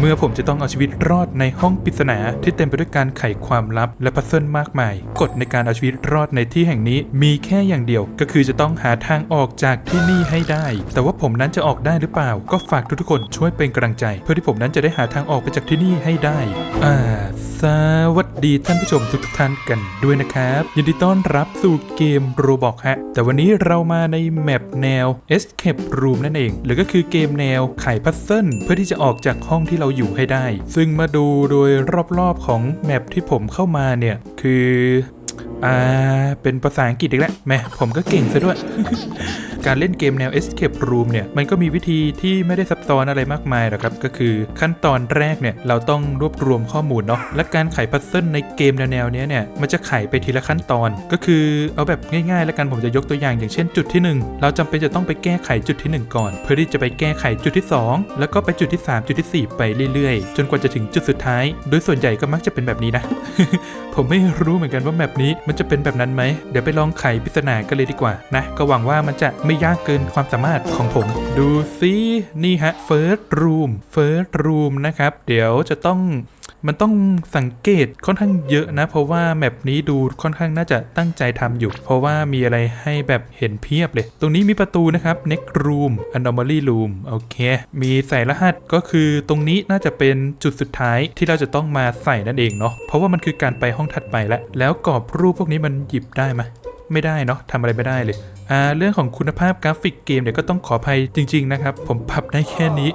เมื่อผมจะต้องเอาชีวิตรอดในห้องปริศนาที่เต็มไปด้วยการไขความลับและพัซเซิลมากมาย กฎในการเอาชีวิตรอดในที่แห่งนี้มีแค่อย่างเดียว ก็คือจะต้องหาทางออกจากที่นี่ให้ได้ แต่ว่าผมนั้นจะออกได้หรือเปล่า ก็ฝากทุกๆคนช่วยเป็นกำลังใจ เพื่อที่ผมนั้นจะได้หาทางออกไปจากที่นี่ให้ได้ อ่า สวัสดีท่านผู้ชมทุกท่านกันด้วยนะครับยินดีต้อนรับสู่เกมโรบอกฮะ แต่วันนี้เรามาในแมปแนว Escape Room นั่นเอง หรือก็คือเกมแนวไขพัซเซิลเพื่อที่จะออกจากห้องที่เราราอยู่ให้ได้ ซึ่งมาดูโดยรอบๆของแมปที่ผมเข้ามาเนี่ย คือ อ่า เป็นภาษาอังกฤษอีกแล้วแม่ผมก็เก่งซะด้วย การเล่นเกมแนว Escape Room เนี่ย มันก็มีวิธีที่ไม่ได้ซับซ้อนอะไรมากมายหรอกครับ ก็คือขั้นตอนแรกเนี่ย เราต้องรวบรวมข้อมูลเนาะ และการไขพัซเซิลในเกมแนวๆเนี้ยเนี่ย มันจะไขไปทีละขั้นตอน ก็คือเอาแบบง่ายๆ แล้วกันผมจะยกตัวอย่างอย่างเช่นจุดที่ 1 เราจำเป็นจะต้องไปแก้ไขจุดที่ 1 ก่อน เพื่อที่จะไปแก้ไขจุดที่ 2 แล้วก็ไปจุดที่ 3 จุดทีสี่ 4 ไปเรื่อยๆ จนกว่าจะถึงจุดสุดท้าย โดยส่วนใหญ่ก็มักจะเป็นแบบนี้นะ ผมไม่รู้เหมือนกันว่าแมปนี้มันจะเป็นแบบนั้นไหม เดี๋ยวไปลองไขปริศนากันเลยดีกว่านะ ก็หวังว่ามันจะไม่ยากเกินความสามารถของผม ดูซิ นี่ฮะ First Room First Room นะครับ เดี๋ยวจะต้อง มันต้องสังเกตค่อนข้างเยอะนะ เพราะว่าแมปนี้ดูค่อนข้างน่าจะตั้งใจทำอยู่ เพราะว่ามีอะไรให้แบบเห็นเพียบเลย ตรงนี้มีประตูนะครับ next room anomaly room โอเค มีใส่รหัสก็คือตรงนี้น่าจะเป็นจุดสุดท้ายที่เราจะต้องมาใส่นั่นเองเนาะเพราะว่ามันคือการไปห้องถัดไปแล้ว แล้วกรอบรูปพวกนี้มันหยิบได้ไหมไม่ได้เนาะทำอะไรไม่ได้เลยอ่าเรื่องของคุณภาพกราฟิกเกมเนี่ยก็ต้องขออภัยจริง ๆ นะครับ ผมปรับได้แค่นี้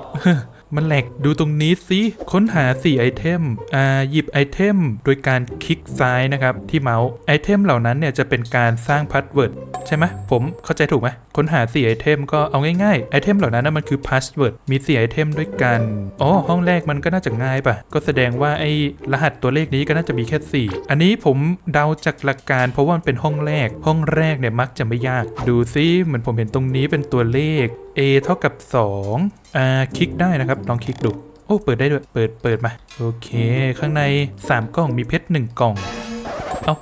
มันแหลกดูตรงนี้สิค้นหา 4 ไอเทม อ่า หยิบไอเทมโดยการคลิกซ้ายนะครับ ที่เมาส์ ไอเทมเหล่านั้นเนี่ยจะเป็นการสร้างพาสเวิร์ดใช่ไหมผมเข้าใจถูกไหมค้นหา 4 ไอเทมก็เอาง่ายๆ ไอเทมเหล่านั้นนะมันคือพาสเวิร์ดมี 4 ไอเทมด้วยกัน อ๋อ ห้องแรกมันก็น่าจะง่ายป่ะ ก็แสดงว่าไอรหัสตัวเลขนี้ก็น่าจะมีแค่ 4 อันนี้ผมเดาจากหลักการ เพราะว่ามันเป็นห้องแรก ห้องแรกเนี่ยมักจะไม่ยาก ดูซิเหมือนผมเห็นตรงนี้เป็นตัวเลข a เท่ากับ2อ่าคลิกได้นะครับ ลองคลิกดู โอ้เปิดได้ด้วย เปิดเปิดมา โอเค ข้างใน 3 กล่องมีเพชร1กล่อง เอ้า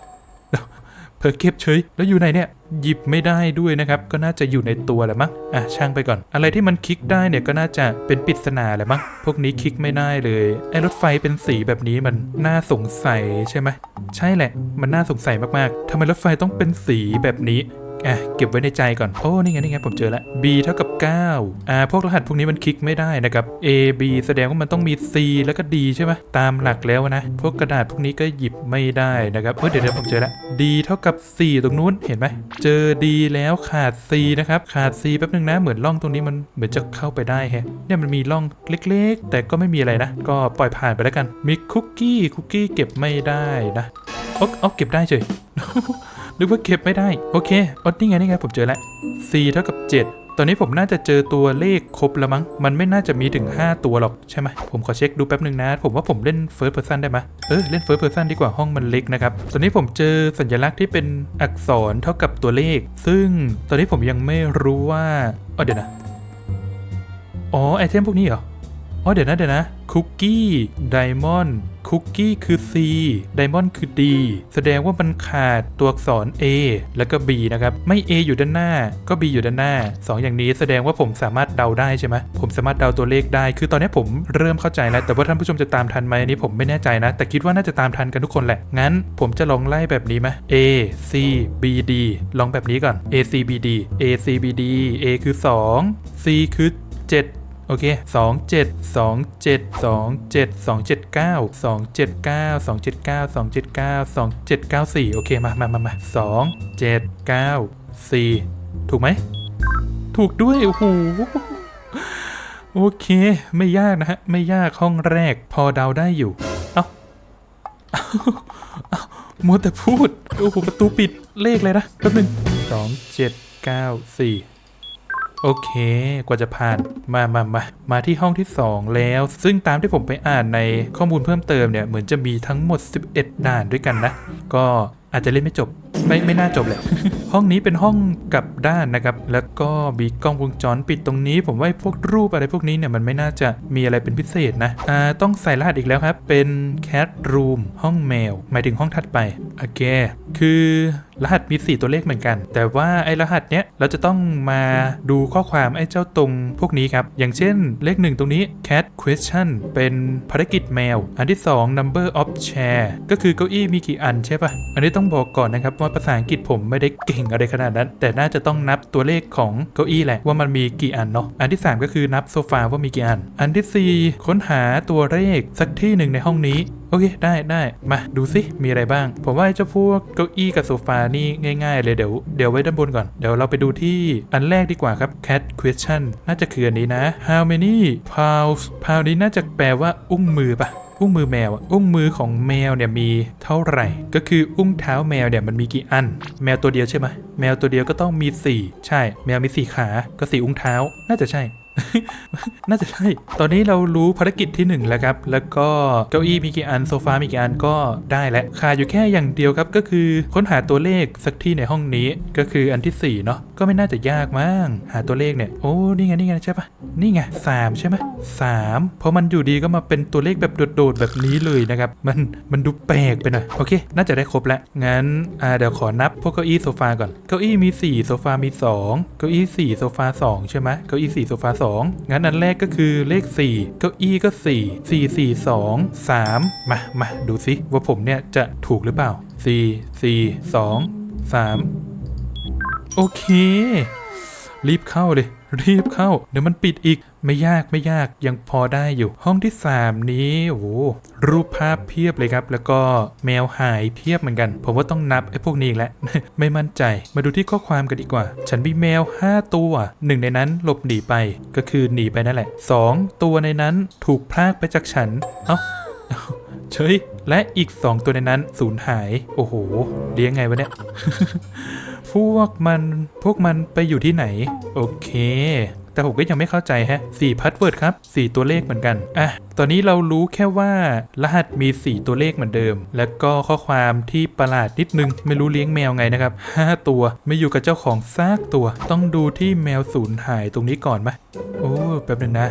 เพิ่เก็บเฉย แล้วอยู่ไหนเนี่ย หยิบไม่ได้ด้วยนะครับ ก็น่าจะอยู่ในตัวแหละมั้ง อะช่างไปก่อน อะไรที่มันคลิกได้เนี่ยก็น่าจะเป็นปริศนาแหละมั้ง พวกนี้คลิกไม่ได้เลย ไอ้รถไฟเป็นสีแบบนี้มันน่าสงสัยใช่ไหม ใช่แหละ มันน่าสงสัยมากๆทำไมรถไฟต้องเป็นสีแบบนี้ อะเก็บไว้ในใจก่อน โอ้นี่ไงนี่ไงผมเจอแล้ว b เท่ากับ 9 อ่าพวกรหัสพวกนี้มันคลิกไม่ได้นะครับ a b แสดงว่ามันต้องมี c แล้วก็ d ใช่ไหมตามหลักแล้วนะ พวกกระดาษพวกนี้ก็หยิบไม่ได้นะครับเออเดี๋ยวเดี๋ยวผมเจอแล้ว d เท่ากับ 4 ตรงนู้นเห็นไหมเจอ d แล้วขาด c นะครับขาด c แป๊บนึงนะเหมือนร่องตรงนี้มันเหมือนจะเข้าไปได้แฮะเนี่ยมันมีร่องเล็กๆ แต่ก็ไม่มีอะไรนะ ก็ปล่อยผ่านไปแล้วกันมีคุกกี้คุกกี้เก็บไม่ได้นะโอ๊ะเอาเก็บได้เฉย นึกว่าเก็บไม่ได้ โอเคอ๋อนี่ไงนี่ไงผมเจอแล้ว c เท่ากับ 7ตอนนี้ผมน่าจะเจอตัวเลขครบแล้วมั้ง มันไม่น่าจะมีถึง 5 ตัวหรอกใช่ไหม ผมขอเช็คดูแป๊บหนึ่งนะ ผมว่าผมเล่น first person ได้ไหมเออ เล่น first person ดีกว่าห้องมันเล็กนะครับ ตอนนี้ผมเจอสัญลักษณ์ที่เป็นอักษรเท่ากับตัวเลข ซึ่งตอนนี้ผมยังไม่รู้ว่าอ๋อเดี๋ยวนะ อ๋อไอเทมพวกนี้เหรอ อ๋อเดี๋ยวนะเดี๋ยวนะคุกกี้ไดมอนด์คุกกี้คือ C ไดมอนด์คือ D แสดงว่ามันขาดตัวอักษร A แล้วก็ B นะครับ ไม่ A อยู่ด้านหน้าก็ B อยู่ด้านหน้า 2 อย่างนี้แสดงว่าผมสามารถเดาได้ใช่ไหมผมสามารถเดาตัวเลขได้ คือตอนนี้ผมเริ่มเข้าใจแล้ว แต่ว่าท่านผู้ชมจะตามทันไหมอันนี้ผมไม่แน่ใจนะ แต่คิดว่าน่าจะตามทันกันทุกคนแหละ งั้นผมจะลองไล่แบบนี้ไหม A C B D ลองแบบนี้ก่อน A C B D A C B D A คือ 2 C คือ 7 โอเคสองเจ็ดสองเจ็ดสองเจ็ดสองเจ็ดเก้าสองเจ็ดเก้าสองเจ็ดเก้าสองเจ็ดเก้าสองเจ็ดเก้าสี่โอเคมามามามาสองเจ็ดเก้าสี่ถูกไหม ถูกด้วย โอ้โหโอเค ไม่ยากนะฮะ ไม่ยากห้องแรกพอเดาได้อยู่ เอ้าเอ้ามัวแต่พูด โอ้โห ประตูปิดเลขเลยนะ แป๊บนึงสองเจ็ดเก้าสี่ โอเค กว่าจะผ่านมามามามาที่ห้องที่ 2 แล้ว ซึ่งตามที่ผมไปอ่านในข้อมูลเพิ่มเติมเนี่ย เหมือนจะมีทั้งหมด 11 ด่านด้วยกันนะ ก็อาจจะเล่นไม่จบ ไม่ไม่น่าจบแหละห้องนี้เป็นห้องกลับด้านนะครับ แล้วก็มีกล้องวงจรปิดตรงนี้ ผมว่าพวกรูปอะไรพวกนี้เนี่ยมันไม่น่าจะมีอะไรเป็นพิเศษนะอ่าต้องใส่รหัสอีกแล้วครับ เป็น cat room ห้องแมว หมายถึงห้องถัดไปโอเคคือรหัสมี 4 ตัวเลขเหมือนกัน แต่ว่าไอ้รหัสเนี้ยเราจะต้องมาดูข้อความไอ้เจ้าตรงพวกนี้ครับ อย่างเช่นเลขหนึ่งตรงนี้ cat question เป็นภารกิจแมว อันที่ 2 number of chair ก็คือเก้าอี้มีกี่อันใช่ป่ะ อันนี้ต้องบอกก่อนนะครับว่าภาษาอังกฤษผมไม่ได้เก่งอะไรขนาดนั้น แต่น่าจะต้องนับตัวเลขของเก้าอี้แหละว่ามันมีกี่อันเนาะอันที่ 3 ก็คือนับโซฟาว่ามีกี่อัน อันทีสี่ 4 ค้นหาตัวเลขสักที่หนึ่งในห้องนี้โอเค ได้ได้มาดูสิมีอะไรบ้าง ผมว่าเจ้าพวกเก้าอี้กับโซฟานี่ง่าย ๆ เลยเดี๋ยวเดี๋ยวไว้ด้านบนก่อน เดี๋ยวเราไปดูที่อันแรกดีกว่าครับ cat question น่าจะคืออันนี้นะ how many paws paw นี้น่าจะแปลว่าอุ้งมือปะ อุ้งมือแมวอะอุ้งมือของแมวเนี่ยมีเท่าไหร่ ก็คืออุ้งเท้าแมวเนี่ยมันมีกี่อัน แมวตัวเดียวใช่ไหมแมวตัวเดียวก็ต้องมี 4 ใช่ แมวมี 4 ขา ก็สี่อุ้งเท้า น่าจะใช่ น่าจะใช่ตอนนี้เรารู้ภารกิจที่ 1 แล้วครับ แล้วก็เก้าอี้มีกี่อันโซฟามีกี่อันก็ได้แล้วขาดอยู่แค่อย่างเดียวครับก็คือค้นหาตัวเลขสักที่ในห้องนี้ก็คืออันที่4เนาะก็ไม่น่าจะยากมั้งหาตัวเลขเนี่ยโอ้นี่ไงนี่ไงใช่ปะนี่ไงสามใช่ไหมสามเพราะมันอยู่ดีก็มาเป็นตัวเลขแบบโดดๆแบบนี้เลยนะครับมันมันดูแปลกไปหน่อยโอเค น่าจะได้ครบแล้วงั้นอ่าเดี๋ยวขอนับพวกเก้าอี้โซฟาก่อนเก้าอี้มี4โซฟามี 2 เก้าอี้4โซฟา2ใช่ไหมเก้าอี้4โซฟา2งั้นอันแรกก็คือเลข 4 เก้าอี้ก็ 4 4 4 2 3 มามาดูสิว่าผมเนี่ยจะถูกหรือเปล่า 4 4 2 3 โอเค รีบเข้าเลย รีบเข้า เดี๋ยวมันปิดอีกไม่ยากไม่ยากยังพอได้อยู่ ห้องที่ 3 นี้โอ้โหรูปภาพเพียบเลยครับ แล้วก็แมวหายเพียบเหมือนกัน ผมว่าต้องนับไอ้พวกนี้อีกแล้วไม่มั่นใจ มาดูที่ข้อความกันดีกว่า ฉันมีแมว 5 ตัวหนึ่งในนั้นหลบหนีไปก็คือหนีไปนั่นแหละ 2 ตัวในนั้นถูกพรากไปจากฉัน เอ้าเฉยและอีก 2 ตัวในนั้นสูญหาย โอ้โหเลี้ยงไงวะเนี่ย พวกมันพวกมันไปอยู่ที่ไหน โอเค แต่ผมก็ยังไม่เข้าใจฮะสี่พัสเวิร์ดครับสี่ตัวเลขเหมือนกันอะตอนนี้เรารู้แค่ว่ารหัสมี 4 ตัวเลขเหมือนเดิม แล้วก็ข้อความที่ประหลาดนิดนึง ไม่รู้เลี้ยงแมวไงนะครับ 5 ตัวไม่อยู่กับเจ้าของซากตัว ต้องดูที่แมวสูญหายตรงนี้ก่อนไหมโอ้แป๊บนึงนะ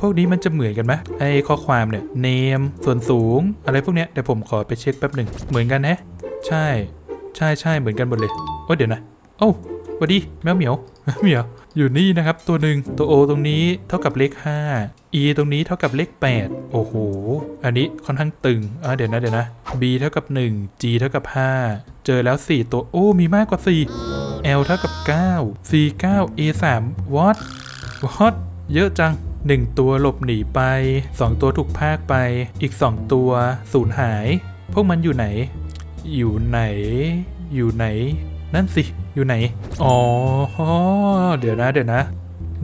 พวกนี้มันจะเหมือนกันไหมไอข้อความเนี่ย name ส่วนสูง อะไรพวกเนี้ยเดี๋ยวผมขอไปเช็คแป๊บหนึ่งเหมือนกันแฮะใช่ ใช่ใช่เหมือนกันหมดเลย เดี๋ยวนะโอ้าสวัสดีแมวเหมียวแมวเหมียวอยู่นี่นะครับ ตัวหนึ่งตัว O ตรงนี้เท่ากับเลข 5 E ตรงนี้เท่ากับเลข 8 โอ้โห อันนี้ค่อนข้างตึงอ่าเดี๋ยวนะเดี๋ยวนะ B เท่ากับ 1 G เท่ากับ 5 เจอแล้ว 4 ตัวโอ้มีมากกว่า 4 L เท่ากับ 9 C 9 A 3 what what เยอะจัง 1 ตัวหลบหนีไป 2 ตัวถูกพากไป อีก 2 ตัวสูญหาย พวกมันอยู่ไหน อยู่ไหน อยู่ไหน นั่นสิ อยู่ไหน อ๋อ เดี๋ยวนะ เดี๋ยวนะ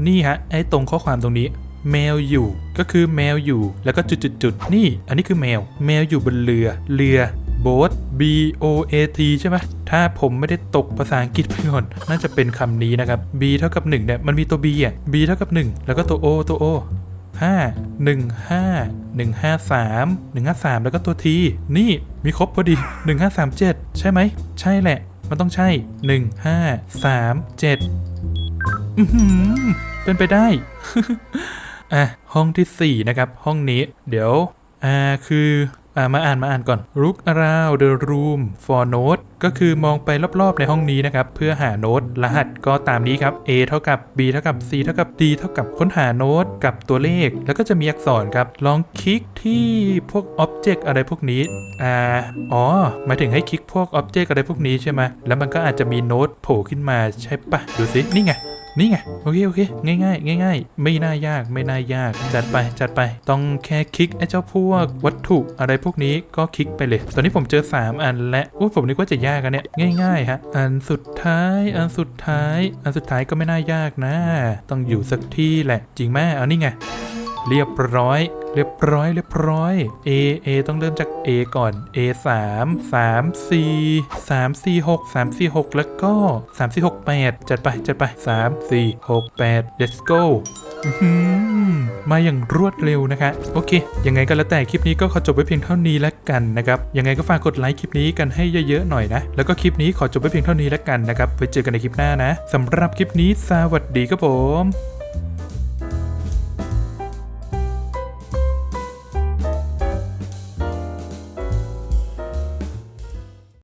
นี่ฮะ ไอ้ตรงข้อความตรงนี้ แมวอยู่ ก็คือแมวอยู่ แล้วก็จุดๆๆนี่ อันนี้คือแมว แมวอยู่บนเรือ เรือโบ๊ท B O A T ใช่ไหมถ้าผมไม่ได้ตกภาษาอังกฤษไปก่อน น่าจะเป็นคำนี้นะครับ B เท่ากับ 1 เนี่ย มันมีตัว B อะ B เท่ากับ 1 แล้วก็ตัว O ตัว O ห้าหนึ่งห้าหนึ่งห้าสามหนึ่งห้าสามแล้วก็ตัวทีนี่มีครบพอดีหนึ่งห้าสามเจ็ดใช่ไหม ใช่แหละ มันต้องใช่หนึ่งห้าสามเจ็ดอือหือเป็นไปได้ อะ ห้องที่ 4 นะครับ ห้องนี้ เดี๋ยว อ่า คือ อ่ามาอ่านมาอ่านก่อน look around the room for note ก็คือมองไปรอบๆในห้องนี้นะครับ เพื่อหาโน้ตรหัสก็ตามนี้ครับ A เท่ากับ B เท่ากับ C เท่ากับ D เท่ากับค้นหาโน้ตกับตัวเลข แล้วก็จะมีอักษรครับ ลองคลิกที่พวก Object อะไรพวกนี้อ่าอ๋อหมายถึงให้คลิกพวก Object อะไรพวกนี้ใช่ไหมแล้วมันก็อาจจะมีโน้ตโผล่ขึ้นมาใช่ปะดูสินี่ไง นี่ไงโอเคโอเคง่ายง่ายๆง่ายไม่น่ายากไม่น่ายาก จัดไปจัดไป ต้องแค่คลิกไอ้เจ้าพวกวัตถุอะไรพวกนี้ก็คลิกไปเลย ตอนนี้ผมเจอ 3 อันและโอ้ผมนึกว่าจะยากกันเนี่ยง่ายๆฮะอันสุดท้ายอันสุดท้าย อันสุดท้ายก็ไม่น่ายากนะ ต้องอยู่สักที่แหละ จริงไหมเอานี่ไงเรียบร้อย เรียบร้อยเรียบร้อย A A ต้องเริ่มจาก A ก่อน A 3 3 4 3 4 6 3 4 6 แล้วก็ 3 4 6 8 จัดไปจัดไป 3 4 6 8 let's go มาอย่างรวดเร็วนะคะ โอเค ยังไงก็แล้วแต่คลิปนี้ก็ขอจบไว้เพียงเท่านี้แล้วกันนะครับ ยังไงก็ฝากกดไลค์คลิปนี้กันให้เยอะๆหน่อยนะ แล้วก็คลิปนี้ขอจบไว้เพียงเท่านี้แล้วกันนะครับ ไว้เจอกันในคลิปหน้านะสำหรับคลิปนี้สวัสดีครับผม